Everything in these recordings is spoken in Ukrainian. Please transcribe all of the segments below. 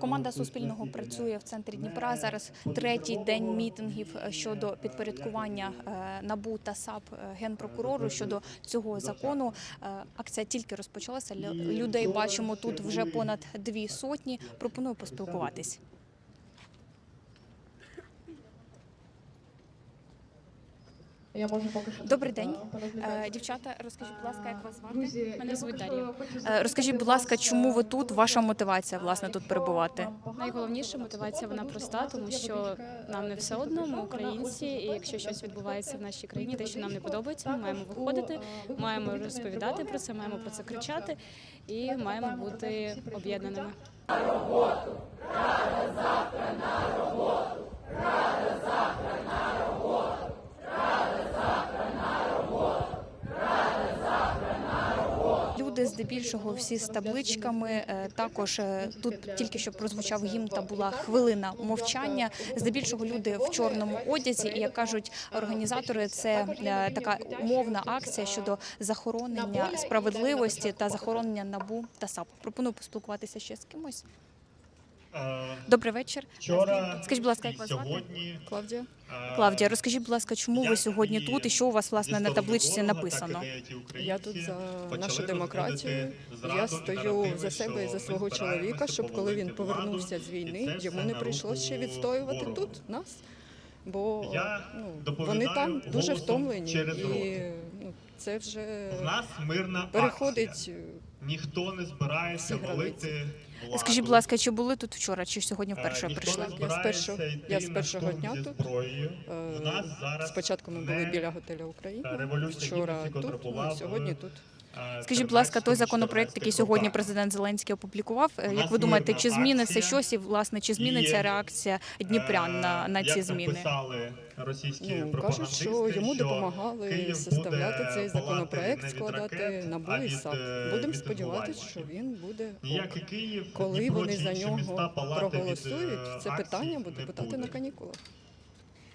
Команда Суспільного працює в центрі Дніпра. Зараз третій день мітингів е, щодо підпорядкування е, НАБУ та САП е, генпрокурору щодо цього закону. Акція тільки розпочалася. Лю- Людей бачимо тут вже понад дві сотні. Пропоную поспілкуватись. Я можу поки що Добрий день. порозглядати. Е, Дівчата, розкажіть, будь ласка, як вас звати? Друзі, Мене звуть Дар'я. Е, Розкажіть, будь ласка, чому ви тут? Ваша мотивація власне тут перебувати? Найголовніша мотивація вона проста, тому що нам не все одно, ми українці, і якщо щось відбувається в нашій країні, те, що нам не подобається, ми маємо виходити, маємо розповідати про це, маємо про це кричати і маємо бути об'єднаними. Здебільшого всі з табличками. е, Також е, тут тільки що прозвучав гімн та була хвилина мовчання. Здебільшого люди в чорному одязі, і як кажуть організатори, це е, така умовна акція щодо захоронення справедливості та захоронення набу та САП. Пропоную поспілкуватися ще з кимось. Добрий вечір. Вчора Скажіть, будь ласка, як вас звати? Клавдія. е, Клавдія, розкажіть, будь ласка, чому ви сьогодні тут і що у вас власне на табличці написано? Я тут за нашу демократію. Я стою за себе і за свого чоловіка, щоб коли він повернувся з війни, йому не прийшлося ще відстоювати тут нас. Бо ну, вони там дуже втомлені, і ну, це вже В нас мирна переходить. Ніхто не збирається валити владу. Скажіть, будь ласка, чи були тут вчора, чи сьогодні Е, вперше прийшли? Я з першого- я з першого дня тут. Е, Спочатку ми були біля готеля Україна. Революція Вчора тут, ну, сьогодні тут. Е, Скажіть, будь ласка, той законопроект, який сьогодні президент Зеленський опублікував, е, як ви думаєте, чи зміниться щось і власне чи зміниться реакція дніпрян на, на Е, ці зміни? російські Ну, кажуть, що йому допомагали Київ составляти цей законопроект, складати НАБУ і САП. е, Будемо сподіватися, що він буде Ніякий Київ, Коли Дніпро вони за нього проголосують, е, це питання буде питати на канікулах.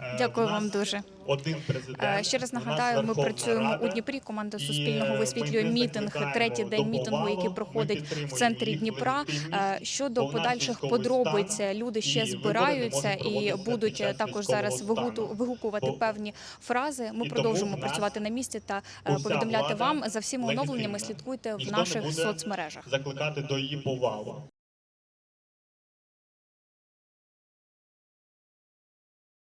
Е, Дякую вам дуже. Один президент. Е, Ще раз нагадаю, ми працюємо у Дніпрі. Команда Суспільного висвітлює мітинг, третій день мітингу, який проходить в центрі Дніпра. Е, Щодо подальших подробиць люди ще збираються і будуть також зараз вигукувати певні фрази. Ми продовжимо працювати на місці та повідомляти вам за всіма оновленнями. Слідкуйте в наших соцмережах. закликати до її повалу.